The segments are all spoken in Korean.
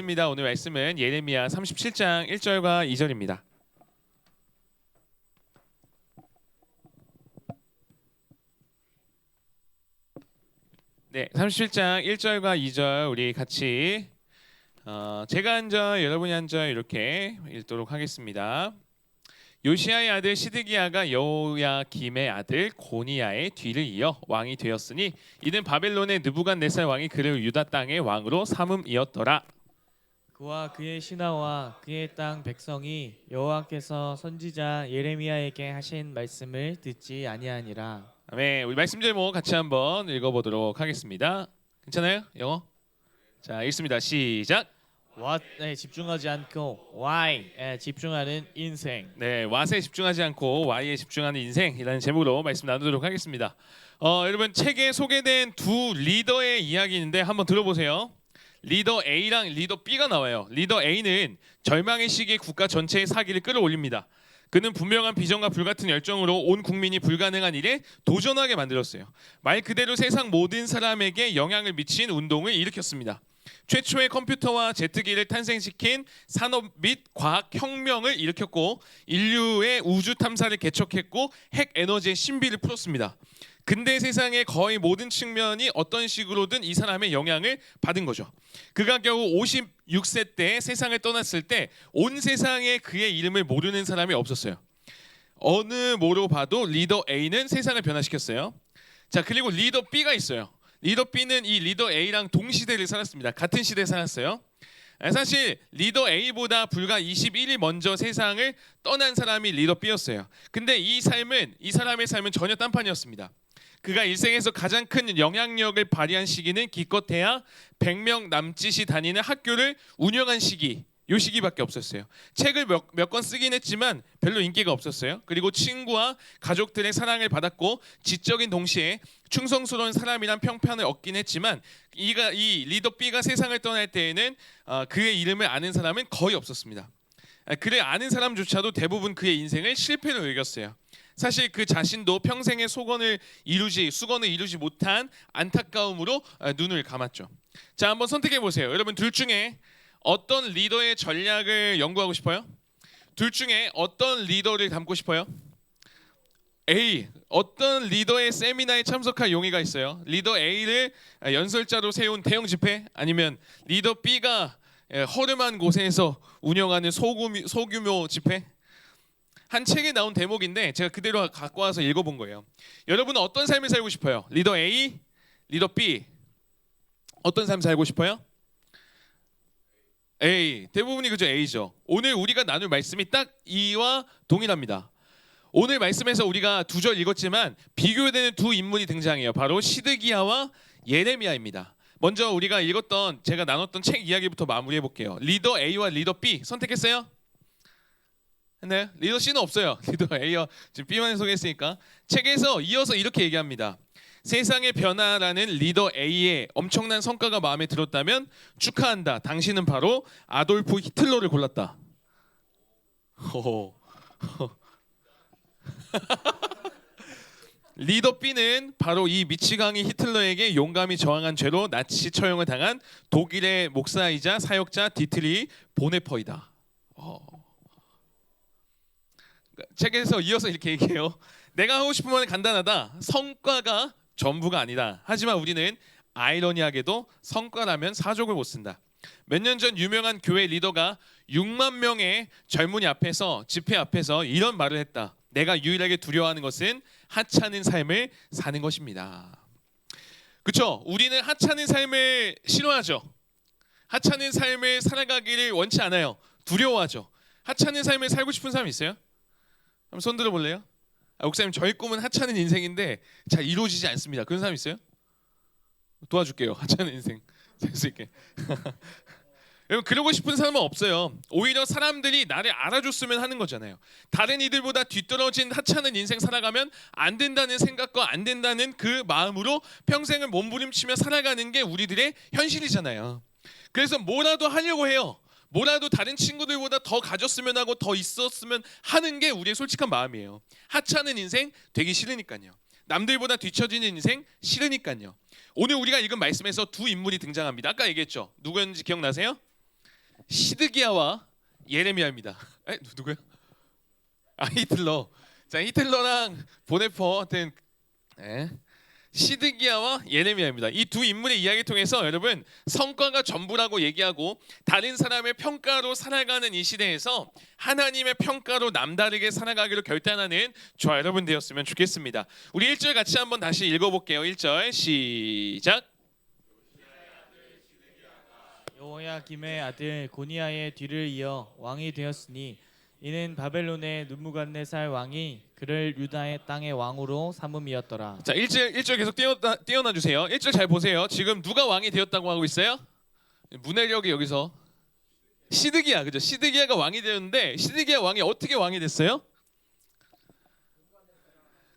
하겠습니다. 오늘 말씀은 예레미야 37장 1절과 2절입니다. 네, 37장 1절과 2절 우리 같이 어, 제가 한 절, 여러분이 한 절 이렇게 읽도록 하겠습니다. 요시아의 아들 시드기야가 여호야김의 아들 고니야의 뒤를 이어 왕이 되었으니 이는 바벨론의 느부갓네살 왕이 그를 유다 땅의 왕으로 삼음이었더라. 그와 그의 신하와 그의 땅 백성이 여호와께서 선지자 예레미야에게 하신 말씀을 듣지 아니하니라. 네, 우리 말씀 제목 같이 한번 읽어보도록 하겠습니다. 괜찮아요? 영어? 자, 읽습니다. 시작. What에 집중하지 않고 Why에 집중하는 인생. 네, 왓에 집중하지 않고 Y에 집중하는 인생이라는 제목으로 말씀 나누도록 하겠습니다. 어, 여러분 책에 소개된 두 리더의 이야기인데 한번 들어보세요. 리더 A랑 리더 B가 나와요. 리더 A는 절망의 시기에 국가 전체의 사기를 끌어올립니다. 그는 분명한 비전과 불같은 열정으로 온 국민이 불가능한 일에 도전하게 만들었어요. 말 그대로 세상 모든 사람에게 영향을 미친 운동을 일으켰습니다. 최초의 컴퓨터와 제트기를 탄생시킨 산업 및 과학 혁명을 일으켰고 인류의 우주 탐사를 개척했고 핵 에너지의 신비를 풀었습니다. 근대 세상의 거의 모든 측면이 어떤 식으로든 이 사람의 영향을 받은 거죠. 그가 겨우 56세 때 세상을 떠났을 때 온 세상에 그의 이름을 모르는 사람이 없었어요. 어느 뭐로 봐도 리더 A는 세상을 변화시켰어요. 자 그리고 리더 B가 있어요. 리더 B는 이 리더 A랑 동시대를 살았습니다. 같은 시대에 살았어요. 아, 사실 리더 A보다 불과 21일 먼저 세상을 떠난 사람이 리더 B였어요. 근데 이 삶은 이 사람의 삶은 전혀 딴판이었습니다. 그가 일생에서 가장 큰 영향력을 발휘한 시기는 기껏해야 100명 남짓이 다니는 학교를 운영한 시기 요 시기밖에 없었어요. 책을 몇 권 쓰긴 했지만 별로 인기가 없었어요. 그리고 친구와 가족들의 사랑을 받았고 지적인 동시에 충성스러운 사람이란 평판을 얻긴 했지만 이가 이 리더 B가 세상을 떠날 때에는 어, 그의 이름을 아는 사람은 거의 없었습니다. 아, 그를 아는 사람조차도 대부분 그의 인생을 실패로 여겼어요. 사실 그 자신도 평생의 소원을 이루지 수건을 이루지 못한 안타까움으로 아, 눈을 감았죠. 자, 한번 선택해 보세요. 여러분 둘 중에 어떤 리더의 전략을 연구하고 싶어요? 둘 중에 어떤 리더를 닮고 싶어요? A 어떤 리더의 세미나에 참석할 용의가 있어요. 리더 A를 연설자로 세운 대형 집회 아니면 리더 B가 허름한 곳에서 운영하는 소규모, 소규모 집회 한 책에 나온 대목인데 제가 그대로 갖고 와서 읽어본 거예요. 여러분은 어떤 삶을 살고 싶어요? 리더 A, 리더 B 어떤 삶 살고 싶어요? A 대부분이 그죠 A죠. 오늘 우리가 나눌 말씀이 딱 이와 동일합니다. 오늘 말씀에서 우리가 두 절 읽었지만 비교되는 두 인물이 등장해요. 바로 시드기야와 예레미야입니다. 먼저 우리가 읽었던 제가 나눴던 책 이야기부터 마무리해 볼게요. 리더 A와 리더 B 선택했어요? 네, 리더 C는 없어요. 리더 A와 지금 B만 소개했으니까 책에서 이어서 이렇게 얘기합니다. 세상의 변화라는 리더 A의 엄청난 성과가 마음에 들었다면 축하한다. 당신은 바로 아돌프 히틀러를 골랐다. 호호. 리더 B는 바로 이 미치광이 히틀러에게 용감히 저항한 죄로 나치 처형을 당한 독일의 목사이자 사역자 디트리 보네퍼이다. 어. 책에서 이어서 이렇게 얘기해요. 내가 하고 싶은 말은 간단하다. 성과가 전부가 아니다. 하지만 우리는 아이러니하게도 성과라면 사족을 못 쓴다. 몇 년 전 유명한 교회 리더가 6만 명의 젊은이 앞에서 집회 앞에서 이런 말을 했다. 내가 유일하게 두려워하는 것은 하찮은 삶을 사는 것입니다. 그렇죠? 우리는 하찮은 삶을 싫어하죠. 하찮은 삶을 살아가기를 원치 않아요. 두려워하죠. 하찮은 삶을 살고 싶은 사람 있어요? 한번 손 들어 볼래요? 아, 목사님 저희 꿈은 하찮은 인생인데 잘 이루어지지 않습니다. 그런 사람 있어요? 도와줄게요. 하찮은 인생 살수 있게. 여러분 그러고 싶은 사람은 없어요. 오히려 사람들이 나를 알아줬으면 하는 거잖아요. 다른 이들보다 뒤떨어진 하찮은 인생 살아가면 안 된다는 생각과 안 된다는 그 마음으로 평생을 몸부림치며 살아가는 게 우리들의 현실이잖아요. 그래서 뭐라도 하려고 해요. 뭐라도 다른 친구들보다 더 가졌으면 하고 더 있었으면 하는 게 우리의 솔직한 마음이에요. 하찮은 인생 되기 싫으니까요. 남들보다 뒤처지는 인생 싫으니까요. 오늘 우리가 읽은 말씀에서 두 인물이 등장합니다. 아까 얘기했죠. 누구였는지 기억나세요? 시드기야와 예레미야입니다. 에 누- 누구요? 아 히틀러. 자 히틀러랑 보네퍼한테 네. 시드기야와 예레미야입니다. 이 두 인물의 이야기 통해서 여러분 성과가 전부라고 얘기하고 다른 사람의 평가로 살아가는 이 시대에서 하나님의 평가로 남다르게 살아가기로 결단하는 저와 여러분 되었으면 좋겠습니다. 우리 1절 같이 한번 다시 읽어볼게요. 1절 시작. 여호야 김의 아들 고니아의 뒤를 이어 왕이 되었으니 이는 바벨론의 눈무갓네살 왕이 그를 유다의 땅의 왕으로 삼음이었더라. 자 1절 1절 계속 띄어나, 띄어나 주세요. 1절 잘 보세요. 지금 누가 왕이 되었다고 하고 있어요? 문해력이 여기서 시드기야 그죠? 시드기야가 왕이 되었는데 시드기야 왕이 어떻게 왕이 됐어요?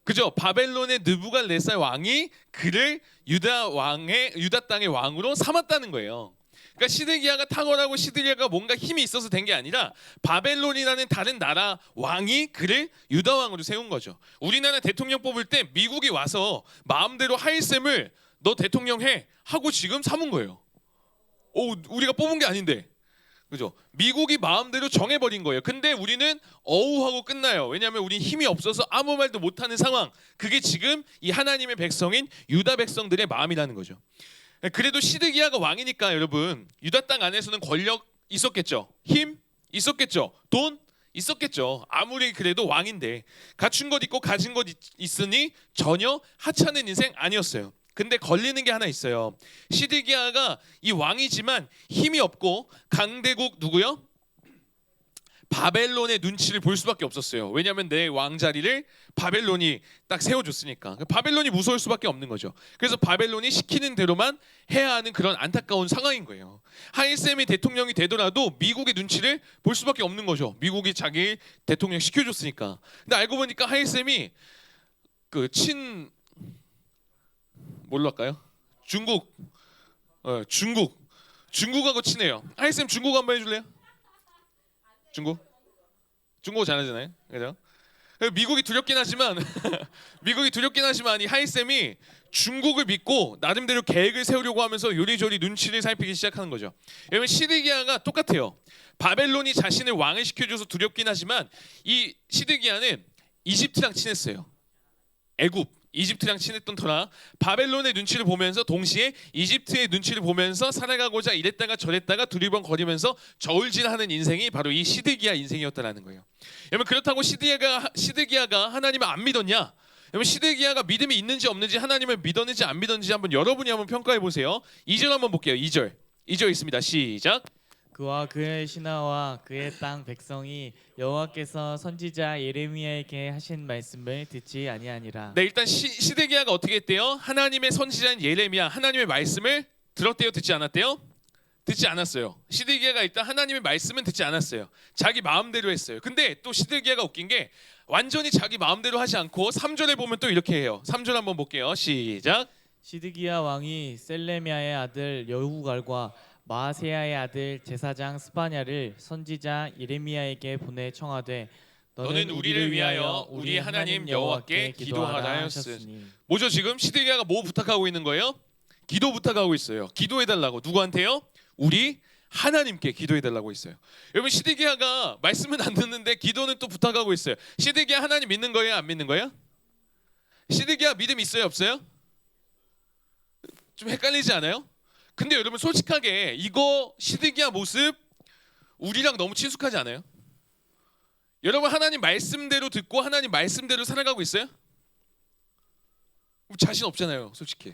그죠? 바벨론의 느부갓네살 왕이 그를 유다 왕의 유다 땅의 왕으로 삼았다는 거예요. 그러니까 시드기야가 탁월하고 시드기야가 뭔가 힘이 있어서 된 게 아니라 바벨론이라는 다른 나라 왕이 그를 유다 왕으로 세운 거죠. 우리나라 대통령 뽑을 때 미국이 와서 마음대로 하일셈을 너 대통령 해 하고 지금 삼은 거예요. 오, 우리가 뽑은 게 아닌데. 그죠? 미국이 마음대로 정해버린 거예요. 근데 우리는 어우하고 끝나요. 왜냐하면 우린 힘이 없어서 아무 말도 못하는 상황. 그게 지금 이 하나님의 백성인 유다 백성들의 마음이라는 거죠. 그래도 시드기야가 왕이니까 여러분 유다 땅 안에서는 권력 있었겠죠. 힘 있었겠죠. 돈 있었겠죠. 아무리 그래도 왕인데 갖춘 것 있고 가진 것 있, 있으니 전혀 하찮은 인생 아니었어요. 근데 걸리는 게 하나 있어요. 시드기야가 이 왕이지만 힘이 없고 강대국 누구요? 바벨론의 눈치를 볼 수밖에 없었어요. 왜냐하면 내 왕자리를 바벨론이 딱 세워줬으니까. 바벨론이 무서울 수밖에 없는 거죠. 그래서 바벨론이 시키는 대로만 해야 하는 그런 안타까운 상황인 거예요. 하이셈이 대통령이 되더라도 미국의 눈치를 볼 수밖에 없는 거죠. 미국이 자기 대통령 시켜줬으니까. 근데 알고 보니까 하이셈이 그 친 뭘로 할까요? 중국, 어, 중국, 중국하고 친해요. 하이셈 중국 한번 해줄래요? 중국? 중국어 잘하잖아요. 그죠? 미국이 두렵긴 하지만 미국이 두렵긴 하지만 이 하이쌤이 중국을 믿고 나름대로 계획을 세우려고 하면서 요리조리 눈치를 살피기 시작하는 거죠. 왜냐면 시드기야가 똑같아요. 바벨론이 자신을 왕을 시켜줘서 두렵긴 하지만 이 시드기야는 이집트랑 친했어요. 애굽 이집트랑 친했던 터라 바벨론의 눈치를 보면서 동시에 이집트의 눈치를 보면서 살아가고자 이랬다가 저랬다가 두리번거리면서 저울질하는 인생이 바로 이 시드기야 인생이었다라는 거예요. 여러분 그렇다고 시드기야가 시드기야가 하나님을 안 믿었냐? 여러분 시드기야가 믿음이 있는지 없는지 하나님을 믿었는지 안 믿었는지 한번 여러분이 한번 평가해 보세요. 2절 한번 볼게요. 2절. 2절 있습니다. 시작. 그와 그의 신하와 그의 땅 백성이 여호와께서 선지자 예레미야에게 하신 말씀을 듣지 아니하니라. 네 일단 시, 시드기야가 어떻게 했대요? 하나님의 선지자인 예레미야 하나님의 말씀을 들었대요 듣지 않았대요? 듣지 않았어요. 시드기야가 일단 하나님의 말씀은 듣지 않았어요. 자기 마음대로 했어요. 근데 또 시드기야가 웃긴 게 완전히 자기 마음대로 하지 않고 3절에 보면 또 이렇게 해요. 3절 한번 볼게요. 시작. 시드기야 왕이 셀레미야의 아들 여후갈과 마세야의 아들 제사장 스파냐를 선지자 예레미야에게 보내 청하되 너는 우리를 위하여 우리 하나님 여호와께 기도하라 하였으니. 뭐죠 지금 시드기야가 뭐 부탁하고 있는 거예요? 기도 부탁하고 있어요. 기도해 달라고 누구한테요? 우리 하나님께 기도해 달라고 있어요. 여러분 시드기야가 말씀은 안 듣는데 기도는 또 부탁하고 있어요. 시드기야 하나님 믿는 거예요? 안 믿는 거예요? 시드기야 믿음 있어요? 없어요? 좀 헷갈리지 않아요? 근데 여러분 솔직하게 이거 시드기야 모습 우리랑 너무 친숙하지 않아요? 여러분 하나님 말씀대로 듣고 하나님 말씀대로 살아가고 있어요? 자신 없잖아요, 솔직히.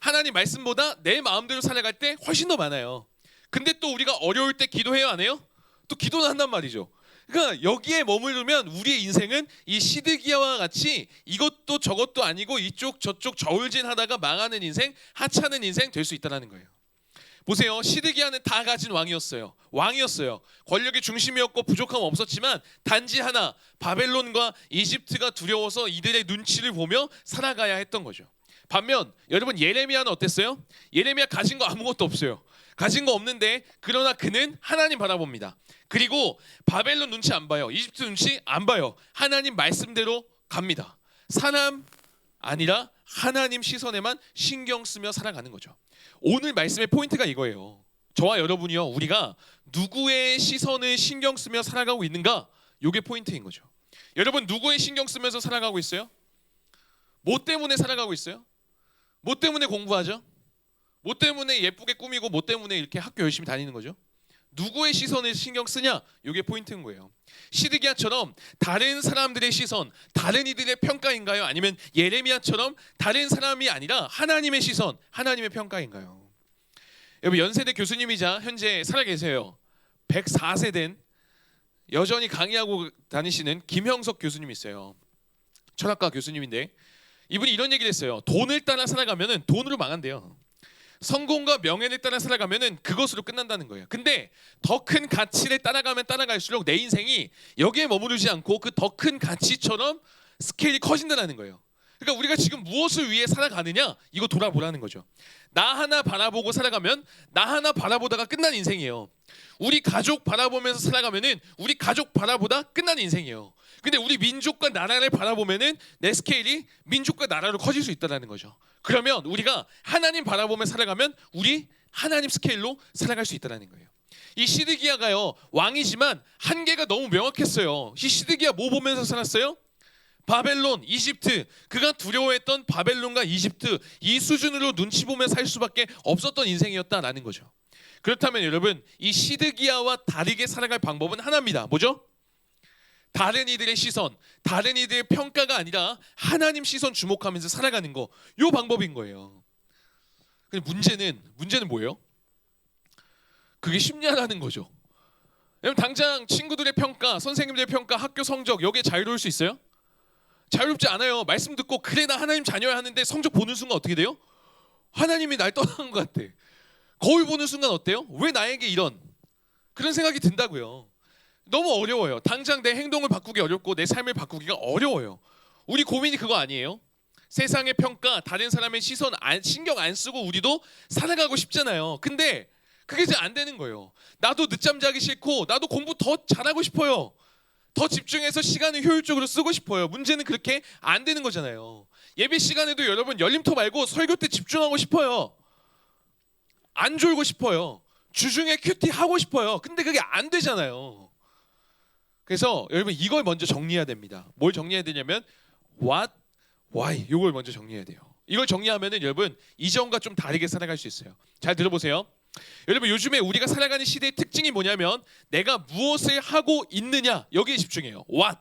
하나님 말씀보다 내 마음대로 살아갈 때 훨씬 더 많아요. 근데 또 우리가 어려울 때 기도해요, 안 해요? 또 기도는 한단 말이죠. 그러니까 여기에 머무르면 우리의 인생은 이 시드기야와 같이 이것도 저것도 아니고 이쪽 저쪽 저울질하다가 망하는 인생, 하찮은 인생 될 수 있다라는 거예요. 보세요. 시드기야는 다 가진 왕이었어요. 왕이었어요. 권력의 중심이었고 부족함 없었지만 단지 하나 바벨론과 이집트가 두려워서 이들의 눈치를 보며 살아가야 했던 거죠. 반면 여러분 예레미야는 어땠어요? 예레미야 가진 거 아무것도 없어요. 가진 거 없는데 그러나 그는 하나님 바라봅니다. 그리고 바벨론 눈치 안 봐요. 이집트 눈치 안 봐요. 하나님 말씀대로 갑니다. 사람 아니라 하나님 시선에만 신경 쓰며 살아가는 거죠. 오늘 말씀의 포인트가 이거예요. 저와 여러분이요. 우리가 누구의 시선을 신경 쓰며 살아가고 있는가? 요게 포인트인 거죠. 여러분 누구의 신경 쓰면서 살아가고 있어요? 뭐 때문에 살아가고 있어요? 뭐 때문에 공부하죠? 뭐 때문에 예쁘게 꾸미고 뭐 때문에 이렇게 학교 열심히 다니는 거죠? 누구의 시선을 신경 쓰냐? 요게 포인트인 거예요. 시드기야처럼 다른 사람들의 시선, 다른 이들의 평가인가요? 아니면 예레미야처럼 다른 사람이 아니라 하나님의 시선, 하나님의 평가인가요? 여러분 연세대 교수님이자 현재 살아 계세요. 104세 된 여전히 강의하고 다니시는 김형석 교수님이 있어요. 철학과 교수님인데 이분이 이런 얘기를 했어요. 돈을 따라 살아가면은 돈으로 망한대요. 성공과 명예를 따라 살아가면은 그것으로 끝난다는 거예요. 근데 더 큰 가치를 따라가면 따라갈수록 내 인생이 여기에 머무르지 않고 그 더 큰 가치처럼 스케일이 커진다는 거예요. 그러니까 우리가 지금 무엇을 위해 살아가느냐 이거 돌아보라는 거죠. 나 하나 바라보고 살아가면 나 하나 바라보다가 끝난 인생이에요. 우리 가족 바라보면서 살아가면은 우리 가족 바라보다 끝난 인생이에요. 근데 우리 민족과 나라를 바라보면은 내 스케일이 민족과 나라로 커질 수 있다는 거죠. 그러면 우리가 하나님 바라보며 살아가면 우리 하나님 스케일로 살아갈 수 있다는 거예요. 이 시드기야가요 왕이지만 한계가 너무 명확했어요. 이 시드기야 뭐 보면서 살았어요? 바벨론, 이집트, 그가 두려워했던 바벨론과 이집트 이 수준으로 눈치 보며 살 수밖에 없었던 인생이었다라는 거죠. 그렇다면 여러분 이 시드기야와 다르게 살아갈 방법은 하나입니다. 뭐죠? 다른 이들의 시선, 다른 이들의 평가가 아니라 하나님 시선 주목하면서 살아가는 거. 요 방법인 거예요. 근데 문제는 문제는 뭐예요? 그게 쉽냐라는 거죠. 여러분 당장 친구들의 평가, 선생님들의 평가, 학교 성적 여기에 자유로울 수 있어요? 자유롭지 않아요. 말씀 듣고 그래 나 하나님 자녀야 하는데 성적 보는 순간 어떻게 돼요? 하나님이 날 떠나는 것 같아. 거울 보는 순간 어때요? 왜 나에게 이런 그런 생각이 든다고요. 너무 어려워요. 당장 내 행동을 바꾸기 어렵고 내 삶을 바꾸기가 어려워요. 우리 고민이 그거 아니에요? 세상의 평가, 다른 사람의 시선 안, 신경 안 쓰고 우리도 살아가고 싶잖아요. 근데 그게 잘 안 되는 거예요. 나도 늦잠 자기 싫고 나도 공부 더 잘하고 싶어요. 더 집중해서 시간을 효율적으로 쓰고 싶어요. 문제는 그렇게 안 되는 거잖아요. 예배 시간에도 여러분 열림터 말고 설교 때 집중하고 싶어요. 안 졸고 싶어요. 주중에 큐티 하고 싶어요. 근데 그게 안 되잖아요. 그래서 여러분 이걸 먼저 정리해야 됩니다. 뭘 정리해야 되냐면 what, why 이걸 먼저 정리해야 돼요. 이걸 정리하면은 여러분 이전과 좀 다르게 살아갈 수 있어요. 잘 들어보세요. 여러분 요즘에 우리가 살아가는 시대의 특징이 뭐냐면 내가 무엇을 하고 있느냐 여기에 집중해요. what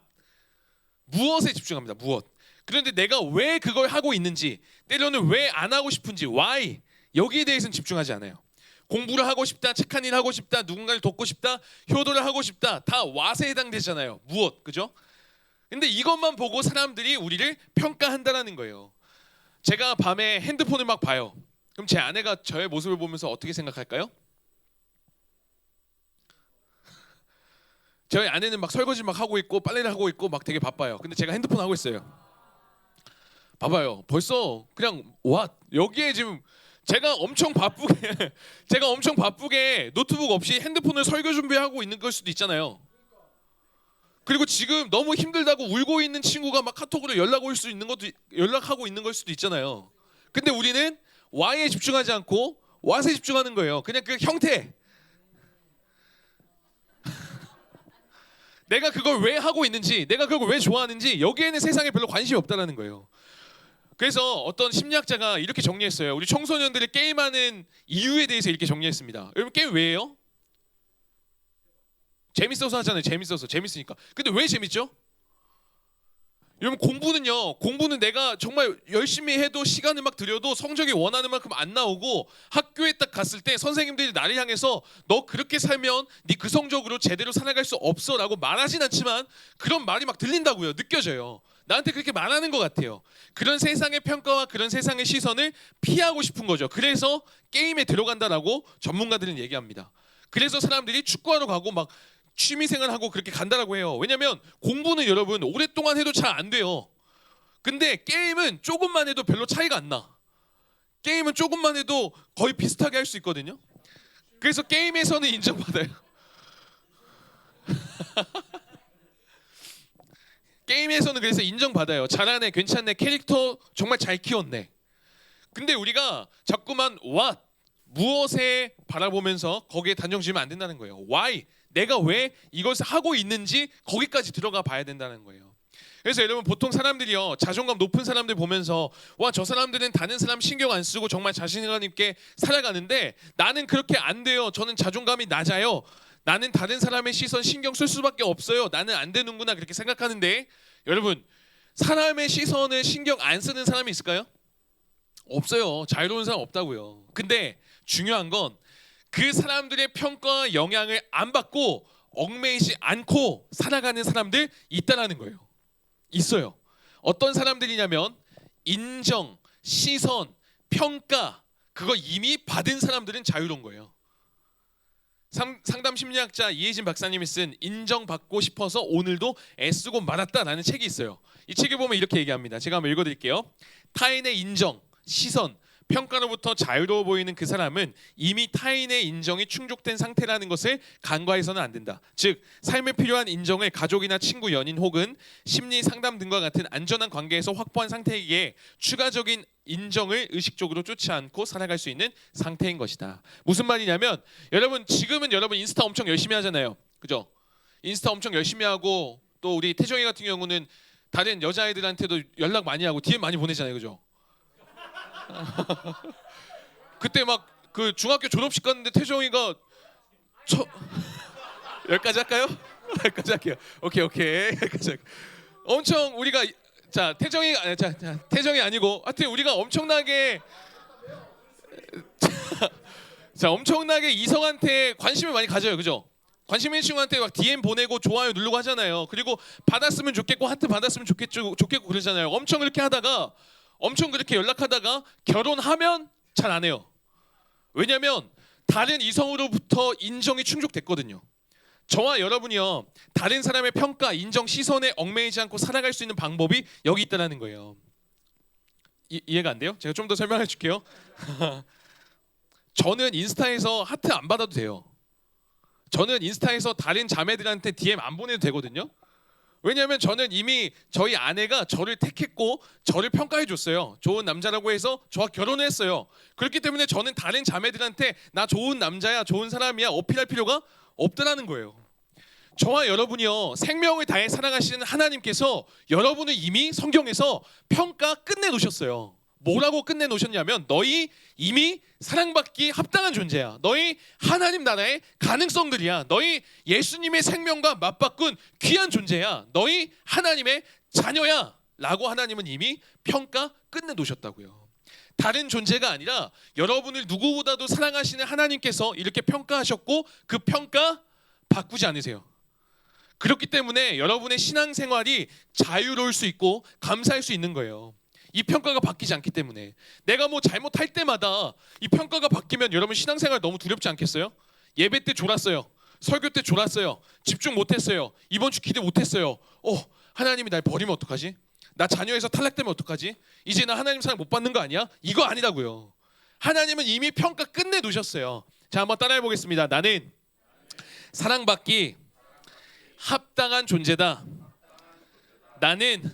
무엇에 집중합니다. 무엇. 그런데 내가 왜 그걸 하고 있는지 때로는 왜 안 하고 싶은지 why 여기에 대해서는 집중하지 않아요. 공부를 하고 싶다, 착한 일 하고 싶다, 누군가를 돕고 싶다, 효도를 하고 싶다 다 what에 해당되잖아요. 무엇 그죠? 근데 이것만 보고 사람들이 우리를 평가한다라는 거예요. 제가 밤에 핸드폰을 막 봐요. 그럼 제 아내가 저의 모습을 보면서 어떻게 생각할까요? 저희 아내는 막 설거지 막 하고 있고 빨래를 하고 있고 막 되게 바빠요. 근데 제가 핸드폰 하고 있어요. 봐봐요. 벌써 그냥 와 여기에 지금 제가 엄청 바쁘게 제가 엄청 바쁘게 노트북 없이 핸드폰을 설교 준비하고 있는 걸 수도 있잖아요. 그리고 지금 너무 힘들다고 울고 있는 친구가 막 카톡으로 연락 올 수 있는 것도 연락하고 있는 걸 수도 있잖아요. 근데 우리는 Y에 집중하지 않고 What에 집중하는 거예요. 그냥 그 형태. 내가 그걸 왜 하고 있는지, 내가 그걸 왜 좋아하는지 여기에는 세상에 별로 관심이 없다라는 거예요. 그래서 어떤 심리학자가 이렇게 정리했어요. 우리 청소년들이 게임하는 이유에 대해서 이렇게 정리했습니다. 여러분 게임 왜요? 재밌어서 하잖아요. 재밌어서 재밌으니까. 근데 왜 재밌죠? 여러분 공부는요. 공부는 내가 정말 열심히 해도 시간을 막 들여도 성적이 원하는 만큼 안 나오고 학교에 딱 갔을 때 선생님들이 나를 향해서 너 그렇게 살면 네 그 성적으로 제대로 살아갈 수 없어라고 말하진 않지만 그런 말이 막 들린다고요. 느껴져요. 나한테 그렇게 말하는 것 같아요. 그런 세상의 평가와 그런 세상의 시선을 피하고 싶은 거죠. 그래서 게임에 들어간다라고 전문가들은 얘기합니다. 그래서 사람들이 축구하러 가고 막 취미생활하고 그렇게 간다라고 해요. 왜냐면 공부는 여러분 오랫동안 해도 잘 안 돼요. 근데 게임은 조금만 해도 별로 차이가 안 나. 게임은 조금만 해도 거의 비슷하게 할 수 있거든요. 그래서 게임에서는 인정받아요. 게임에서는 그래서 인정받아요. 잘하네, 괜찮네, 캐릭터 정말 잘 키웠네. 근데 우리가 자꾸만 what 무엇에 바라보면서 거기에 단정 지으면 안 된다는 거예요. Why? 내가 왜 이것을 하고 있는지 거기까지 들어가 봐야 된다는 거예요. 그래서 여러분 보통 사람들이요 자존감 높은 사람들 보면서 와 저 사람들은 다른 사람 신경 안 쓰고 정말 자신감 있게 살아가는데 나는 그렇게 안 돼요. 저는 자존감이 낮아요. 나는 다른 사람의 시선 신경 쓸 수밖에 없어요. 나는 안 되는구나 그렇게 생각하는데 여러분 사람의 시선을 신경 안 쓰는 사람이 있을까요? 없어요. 자유로운 사람 없다고요. 근데 중요한 건 그 사람들의 평가와 영향을 안 받고 얽매이지 않고 살아가는 사람들 있다라는 거예요. 있어요. 어떤 사람들이냐면 인정, 시선, 평가 그거 이미 받은 사람들은 자유로운 거예요. 상, 상담 심리학자 이혜진 박사님이 쓴 인정받고 싶어서 오늘도 애쓰고 말았다라는 책이 있어요. 이 책에 보면 이렇게 얘기합니다. 제가 한번 읽어드릴게요. 타인의 인정, 시선, 평가로부터 자유로워 보이는 그 사람은 이미 타인의 인정이 충족된 상태라는 것을 간과해서는 안 된다. 즉 삶에 필요한 인정을 가족이나 친구, 연인 혹은 심리 상담 등과 같은 안전한 관계에서 확보한 상태이기에 추가적인 인정을 의식적으로 쫓지 않고 살아갈 수 있는 상태인 것이다. 무슨 말이냐면 여러분 지금은 여러분 인스타 엄청 열심히 하잖아요. 그죠? 인스타 엄청 열심히 하고 또 우리 태정이 같은 경우는 다른 여자애들한테도 연락 많이 하고 DM 많이 보내잖아요. 그죠? 그때 막 그 중학교 졸업식 갔는데 태정이가 저 여기까지 할까요? 여기까지 할게요. 오케이 오케이 여기까지. 엄청 우리가 자 태정이 아, 자, 자 태정이 아니고 하여튼 우리가 엄청나게 자, 자 엄청나게 이성한테 관심을 많이 가져요 그죠? 관심 있는 친구한테 막 DM 보내고 좋아요 누르고 하잖아요. 그리고 받았으면 좋겠고 하트 받았으면 좋겠고 좋겠고 그러잖아요. 엄청 그렇게 하다가 엄청 그렇게 연락하다가 결혼하면 잘 안 해요. 왜냐면 다른 이성으로부터 인정이 충족됐거든요. 저와 여러분이요 다른 사람의 평가, 인정, 시선에 얽매이지 않고 살아갈 수 있는 방법이 여기 있다라는 거예요. 이, 이해가 안 돼요? 제가 좀 더 설명해 줄게요. 저는 인스타에서 하트 안 받아도 돼요. 저는 인스타에서 다른 자매들한테 DM 안 보내도 되거든요. 왜냐하면 저는 이미 저희 아내가 저를 택했고 저를 평가해 줬어요. 좋은 남자라고 해서 저와 결혼했어요. 그렇기 때문에 저는 다른 자매들한테 나 좋은 남자야, 좋은 사람이야 어필할 필요가 없다라는 거예요. 저와 여러분이요 생명을 다해 사랑하시는 하나님께서 여러분을 이미 성경에서 평가 끝내 놓으셨어요. 뭐라고 끝내 놓으셨냐면 너희 이미 사랑받기 합당한 존재야. 너희 하나님 나라의 가능성들이야. 너희 예수님의 생명과 맞바꾼 귀한 존재야. 너희 하나님의 자녀야. 라고 하나님은 이미 평가 끝내 놓으셨다고요. 다른 존재가 아니라 여러분을 누구보다도 사랑하시는 하나님께서 이렇게 평가하셨고 그 평가 바꾸지 않으세요. 그렇기 때문에 여러분의 신앙생활이 자유로울 수 있고 감사할 수 있는 거예요. 이 평가가 바뀌지 않기 때문에 내가 뭐 잘못할 때마다 이 평가가 바뀌면 여러분 신앙생활 너무 두렵지 않겠어요? 예배 때 졸았어요. 설교 때 졸았어요. 집중 못했어요. 이번 주 기대 못했어요. 어 하나님이 날 버리면 어떡하지? 나 자녀에서 탈락되면 어떡하지? 이제 나 하나님 사랑 못 받는 거 아니야? 이거 아니라고요. 하나님은 이미 평가 끝내 놓으셨어요. 자 한번 따라해 보겠습니다. 나는 사랑받기 합당한 존재다. 나는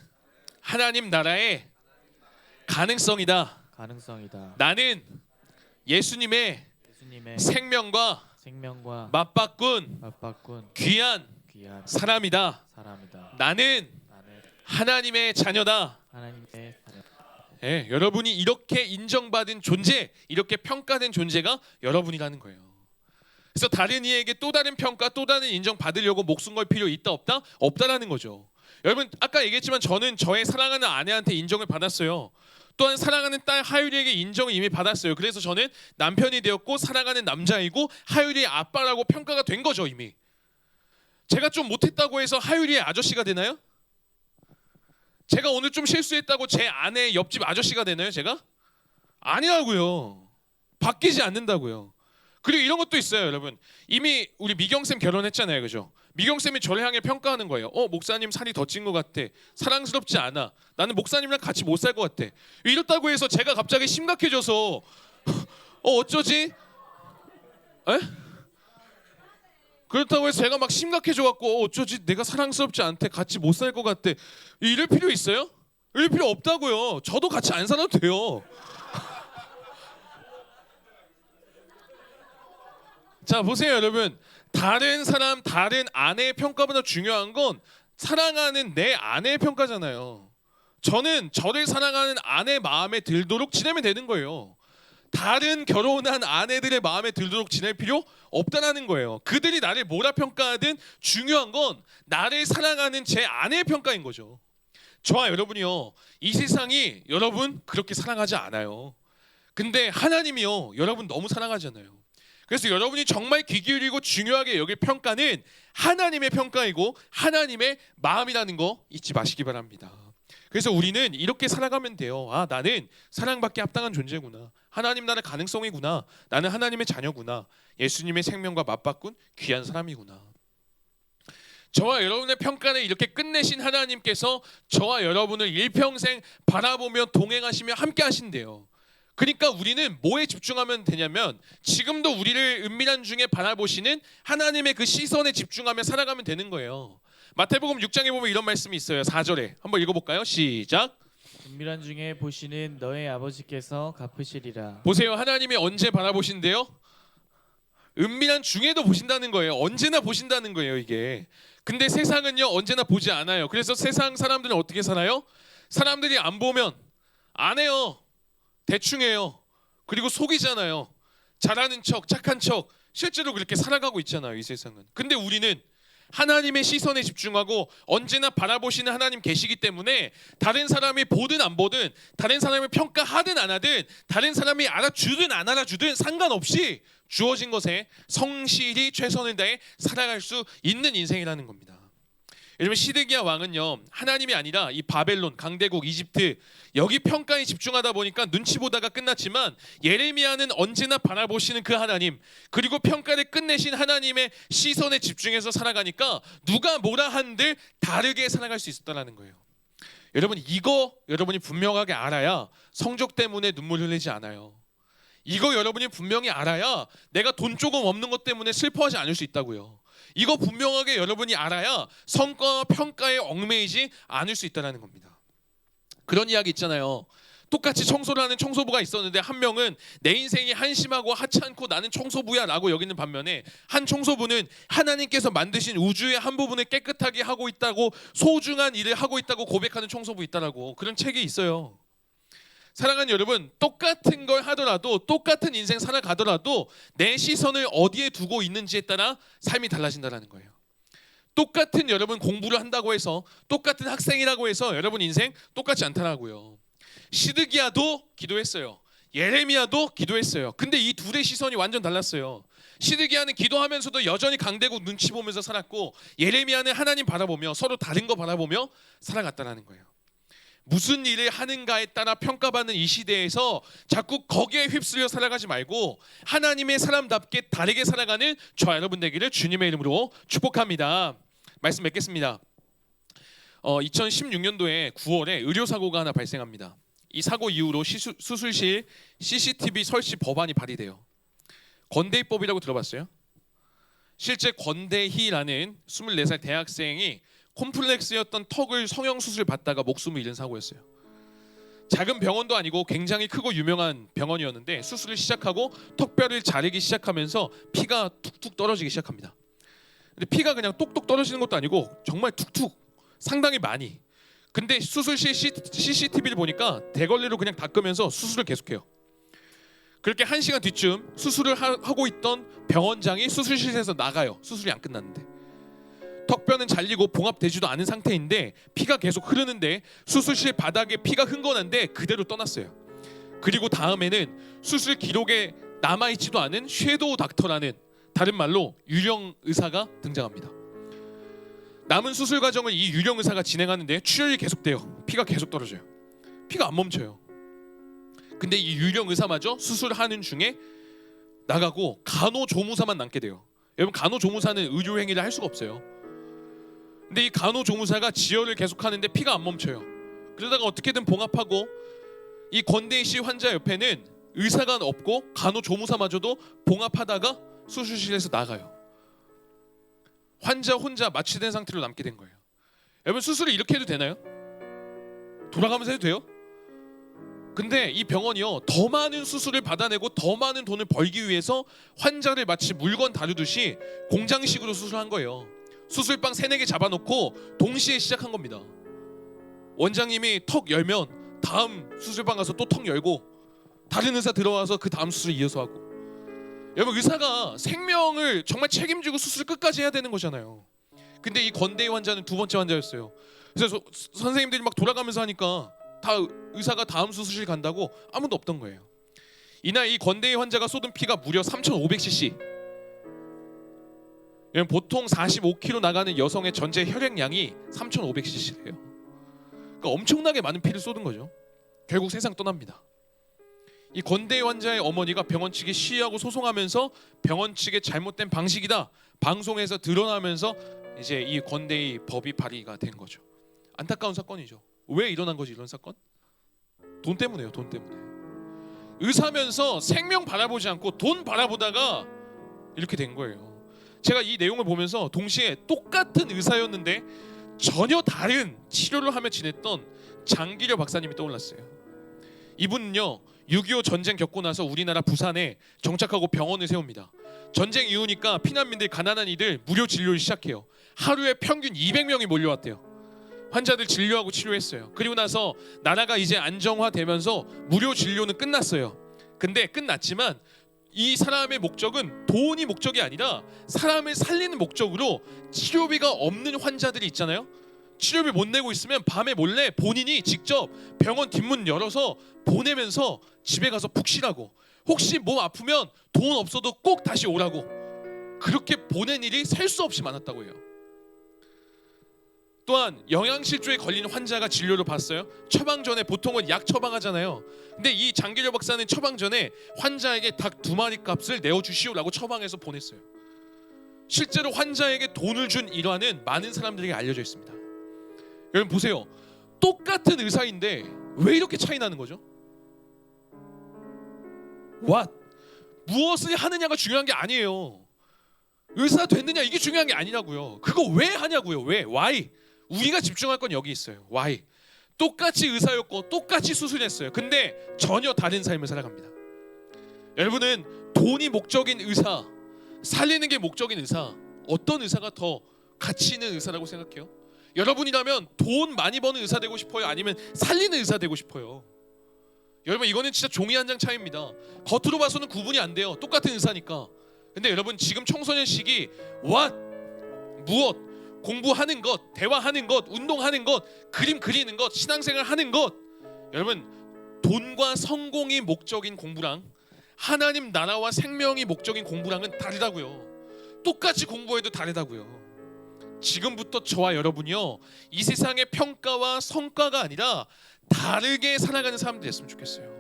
하나님 나라의 가능성이다. 가능성이다. 나는 예수님의 예수님의 생명과 생명과 맞바꾼 맞바꾼 귀한 귀한 사람이다. 사람이다. 나는 나는 하나님의 자녀다. 하나님의 자녀. 예, 여러분이 이렇게 인정받은 존재, 이렇게 평가된 존재가 여러분이라는 거예요. 그래서 다른 이에게 또 다른 평가, 또 다른 인정 받으려고 목숨 걸 필요 있다 없다? 없다라는 거죠. 여러분 아까 얘기했지만 저는 저의 사랑하는 아내한테 인정을 받았어요. 또한 사랑하는 딸 하율이에게 인정을 이미 받았어요. 그래서 저는 남편이 되었고 사랑하는 남자이고 하율이의 아빠라고 평가가 된 거죠 이미. 제가 좀 못했다고 해서 하율이의 아저씨가 되나요? 제가 오늘 좀 실수했다고 제 아내 옆집 아저씨가 되나요 제가? 아니라고요. 바뀌지 않는다고요. 그리고 이런 것도 있어요 여러분. 이미 우리 미경 쌤 결혼했잖아요 그죠? 미경 쌤이 저를 향해 평가하는 거예요. 어 목사님 살이 더 찐 것 같아. 사랑스럽지 않아. 나는 목사님이랑 같이 못 살 것 같아. 이렇다고 해서 제가 갑자기 심각해져서 어 어쩌지? 에? 그렇다고 해서 제가 막 심각해져 갖고 어, 어쩌지? 내가 사랑스럽지 않대. 같이 못 살 것 같대. 이럴 필요 있어요? 이럴 필요 없다고요. 저도 같이 안 살아도 돼요. 자 보세요 여러분 다른 사람 다른 아내의 평가보다 중요한 건 사랑하는 내 아내의 평가잖아요. 저는 저를 사랑하는 아내 마음에 들도록 지내면 되는 거예요. 다른 결혼한 아내들의 마음에 들도록 지낼 필요 없다라는 거예요. 그들이 나를 뭐라 평가하든 중요한 건 나를 사랑하는 제 아내의 평가인 거죠. 저와 여러분이요 이 세상이 여러분 그렇게 사랑하지 않아요. 근데 하나님이요 여러분 너무 사랑하잖아요 그래서 여러분이 정말 귀 기울이고 중요하게 여길 평가는 하나님의 평가이고 하나님의 마음이라는 거 잊지 마시기 바랍니다. 그래서 우리는 이렇게 살아가면 돼요. 아, 나는 사랑받기 합당한 존재구나. 하나님 나라의 가능성이구나. 나는 하나님의 자녀구나. 예수님의 생명과 맞바꾼 귀한 사람이구나. 저와 여러분의 평가를 이렇게 끝내신 하나님께서 저와 여러분을 일평생 바라보며 동행하시며 함께 하신대요. 그러니까 우리는 뭐에 집중하면 되냐면 지금도 우리를 은밀한 중에 바라보시는 하나님의 그 시선에 집중하며 살아가면 되는 거예요. 마태복음 6장에 보면 이런 말씀이 있어요. 4절에 한번 읽어볼까요? 시작. 은밀한 중에 보시는 너의 아버지께서 갚으시리라. 보세요. 하나님이 언제 바라보신대요? 은밀한 중에도 보신다는 거예요. 언제나 보신다는 거예요, 이게. 근데 세상은요, 언제나 보지 않아요. 그래서 세상 사람들은 어떻게 살아요? 사람들이 안 보면 안 해요. 대충 해요. 그리고 속이잖아요. 잘하는 척, 착한 척. 실제로 그렇게 살아가고 있잖아요, 이 세상은. 근데 우리는 하나님의 시선에 집중하고 언제나 바라보시는 하나님 계시기 때문에 다른 사람이 보든 안 보든 다른 사람이 평가하든 안 하든 다른 사람이 알아주든 안 알아주든 상관없이 주어진 것에 성실히 최선을 다해 살아갈 수 있는 인생이라는 겁니다. 여러분 시드기야 왕은요 하나님이 아니라 이 바벨론 강대국 이집트 여기 평가에 집중하다 보니까 눈치 보다가 끝났지만 예레미야는 언제나 바라보시는 그 하나님 그리고 평가를 끝내신 하나님의 시선에 집중해서 살아가니까 누가 뭐라 한들 다르게 살아갈 수 있었다라는 거예요. 여러분 이거 여러분이 분명하게 알아야 성적 때문에 눈물 흘리지 않아요. 이거 여러분이 분명히 알아야 내가 돈 조금 없는 것 때문에 슬퍼하지 않을 수 있다고요. 이거 분명하게 여러분이 알아야 성과와 평가에 얽매이지 않을 수 있다는 겁니다. 그런 이야기 있잖아요. 똑같이 청소를 하는 청소부가 있었는데 한 명은 내 인생이 한심하고 하찮고 나는 청소부야라고 여기는 반면에 한 청소부는 하나님께서 만드신 우주의 한 부분을 깨끗하게 하고 있다고 소중한 일을 하고 있다고 고백하는 청소부 있다라고 그런 책이 있어요. 사랑하는 여러분, 똑같은 걸 하더라도 똑같은 인생 살아가더라도 내 시선을 어디에 두고 있는지에 따라 삶이 달라진다라는 거예요. 똑같은 여러분 공부를 한다고 해서 똑같은 학생이라고 해서 여러분 인생 똑같지 않다라고요. 시드기야도 기도했어요. 예레미야도 기도했어요. 근데 이 둘의 시선이 완전 달랐어요. 시드기야는 기도하면서도 여전히 강대국 눈치 보면서 살았고 예레미야는 하나님 바라보며 서로 다른 거 바라보며 살아갔다라는 거예요. 무슨 일을 하는가에 따라 평가받는 이 시대에서 자꾸 거기에 휩쓸려 살아가지 말고 하나님의 사람답게 다르게 살아가는 저 여러분 되기를 주님의 이름으로 축복합니다. 말씀 맺겠습니다. 어, 2016년도에 9월에 의료 사고가 하나 발생합니다. 이 사고 이후로 시수, 수술실 CCTV 설치 법안이 발의돼요. 건대입법이라고 들어봤어요? 실제 권대희라는 24살 대학생이 콤플렉스였던 턱을 성형 수술 받다가 목숨을 잃은 사고였어요. 작은 병원도 아니고 굉장히 크고 유명한 병원이었는데 수술을 시작하고 턱뼈를 자르기 시작하면서 피가 툭툭 떨어지기 시작합니다. 근데 피가 그냥 똑똑 떨어지는 것도 아니고 정말 툭툭 상당히 많이. 근데 수술실 CCTV를 보니까 대걸레로 그냥 닦으면서 수술을 계속해요. 그렇게 한 시간 뒤쯤 수술을 하, 하고 있던 병원장이 수술실에서 나가요. 수술이 안 끝났는데. 턱뼈는 잘리고 봉합되지도 않은 상태인데 피가 계속 흐르는데 수술실 바닥에 피가 흥건한데 그대로 떠났어요. 그리고 다음에는 수술 기록에 남아 있지도 않은 섀도우 닥터라는 다른 말로 유령 의사가 등장합니다. 남은 수술 과정을 이 유령 의사가 진행하는데 출혈이 계속돼요. 피가 계속 떨어져요. 피가 안 멈춰요. 근데 이 유령 의사마저 수술하는 중에 나가고 간호조무사만 남게 돼요. 여러분 간호조무사는 의료 행위를 할 수가 없어요. 근데 이 간호조무사가 지혈을 계속하는데 피가 안 멈춰요. 그러다가 어떻게든 봉합하고 이 권대희 씨 환자 옆에는 의사가 없고 간호조무사마저도 봉합하다가 수술실에서 나가요. 환자 혼자 마취된 상태로 남게 된 거예요. 여러분 수술을 이렇게 해도 되나요? 돌아가면서 해도 돼요? 근데 이 병원이요 더 많은 수술을 받아내고 더 많은 돈을 벌기 위해서 환자를 마치 물건 다루듯이 공장식으로 수술한 거예요. 수술방 세네 개 잡아놓고 동시에 시작한 겁니다. 원장님이 턱 열면 다음 수술방 가서 또 턱 열고 다른 의사 들어와서 그 다음 수술 이어서 하고 여러분 의사가 생명을 정말 책임지고 수술 끝까지 해야 되는 거잖아요. 근데 이 건대이 환자는 두 번째 환자였어요. 그래서 서- 선생님들이 막 돌아가면서 하니까 다 의사가 다음 수술실 간다고 아무도 없던 거예요. 이날 이 건대이 환자가 쏟은 피가 무려 3,500cc. 보통 45kg 나가는 여성의 전체 혈액량이 3,500cc래요. 그러니까 엄청나게 많은 피를 쏟은 거죠. 결국 세상 떠납니다. 이 건대이 환자의 어머니가 병원 측에 시위하고 소송하면서 병원 측의 잘못된 방식이다 방송에서 드러나면서 이제 이 건대이 법이 발의가 된 거죠. 안타까운 사건이죠. 왜 일어난 거지 이런 사건? 돈 때문에요. 돈 때문에. 의사면서 생명 바라보지 않고 돈 바라보다가 이렇게 된 거예요. 제가 이 내용을 보면서 동시에 똑같은 의사였는데 전혀 다른 치료를 하며 지냈던 장기려 박사님이 떠올랐어요. 이분은요 6.25 전쟁 겪고 나서 우리나라 부산에 정착하고 병원을 세웁니다. 전쟁 이후니까 피난민들 가난한 이들 무료 진료를 시작해요. 하루에 평균 200명이 몰려왔대요. 환자들 진료하고 치료했어요. 그리고 나서 나라가 이제 안정화되면서 무료 진료는 끝났어요. 근데 끝났지만 이 사람의 목적은 돈이 목적이 아니라 사람을 살리는 목적으로 치료비가 없는 환자들이 있잖아요. 치료비 못 내고 있으면 밤에 몰래 본인이 직접 병원 뒷문 열어서 보내면서 집에 가서 푹 쉬라고. 혹시 몸 아프면 돈 없어도 꼭 다시 오라고. 그렇게 보낸 일이 셀 수 없이 많았다고 해요. 또한 영양실조에 걸린 환자가 진료를 받았어요. 처방 전에 보통은 약 처방하잖아요. 근데 이 장기려 박사는 처방 전에 환자에게 닭 두 마리 값을 내어 주시오라고 처방해서 보냈어요. 실제로 환자에게 돈을 준 일화는 많은 사람들에게 알려져 있습니다. 여러분 보세요. 똑같은 의사인데 왜 이렇게 차이 나는 거죠? What? 무엇을 하느냐가 중요한 게 아니에요. 의사 됐느냐 이게 중요한 게 아니라고요. 그거 왜 하냐고요. 왜? Why? 우리가 집중할 건 여기 있어요. Why? 똑같이 의사였고 똑같이 수술했어요. 근데 전혀 다른 삶을 살아갑니다. 여러분은 돈이 목적인 의사, 살리는 게 목적인 의사, 어떤 의사가 더 가치 있는 의사라고 생각해요? 여러분이라면 돈 많이 버는 의사 되고 싶어요? 아니면 살리는 의사 되고 싶어요? 여러분 이거는 진짜 종이 한 장 차이입니다. 겉으로 봐서는 구분이 안 돼요. 똑같은 의사니까. 근데 여러분 지금 청소년 시기 what 무엇 공부하는 것, 대화하는 것, 운동하는 것, 그림 그리는 것, 신앙생활 하는 것. 여러분 돈과 성공이 목적인 공부랑 하나님 나라와 생명이 목적인 공부랑은 다르다고요. 똑같이 공부해도 다르다고요. 지금부터 저와 여러분이요 이 세상의 평가와 성과가 아니라 다르게 살아가는 사람들이 됐으면 좋겠어요.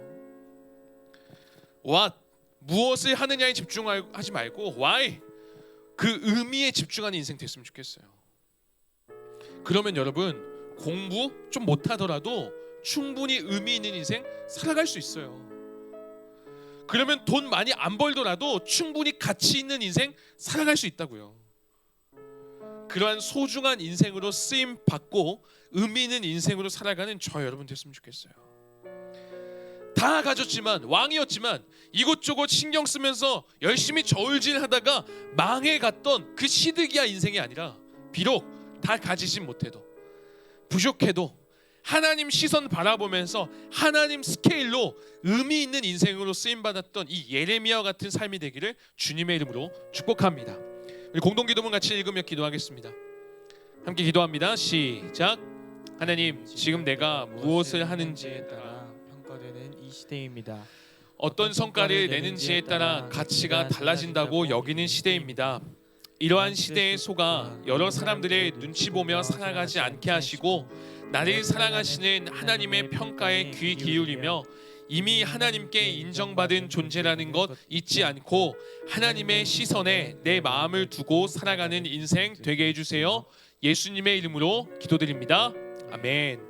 What 무엇을 하느냐에 집중하지 말고 why 그 의미에 집중하는 인생 됐으면 좋겠어요. 그러면 여러분 공부 좀 못하더라도 충분히 의미 있는 인생 살아갈 수 있어요. 그러면 돈 많이 안 벌더라도 충분히 가치 있는 인생 살아갈 수 있다고요. 그러한 소중한 인생으로 쓰임 받고 의미 있는 인생으로 살아가는 저 여러분 됐으면 좋겠어요. 다 가졌지만 왕이었지만 이곳저곳 신경 쓰면서 열심히 저울질하다가 망해갔던 그 시드기야 인생이 아니라 비록 다 가지진 못해도 부족해도 하나님 시선 바라보면서 하나님 스케일로 의미 있는 인생으로 쓰임 받았던 이 예레미야와 같은 삶이 되기를 주님의 이름으로 축복합니다. 우리 공동 기도문 같이 읽으며 기도하겠습니다. 함께 기도합니다. 시작. 하나님, 지금 내가 무엇을 하는지에 따라 평가되는 이 시대입니다. 어떤 성과를 내는지에 따라 가치가 달라진다고 여기는 시대입니다. 이러한 시대에 속아 여러 사람들의 눈치 보며 살아가지 않게 하시고 나를 사랑하시는 하나님의 평가에 귀 기울이며 이미 하나님께 인정받은 존재라는 것 잊지 않고 하나님의 시선에 내 마음을 두고 살아가는 인생 되게 해주세요. 예수님의 이름으로 기도드립니다. 아멘.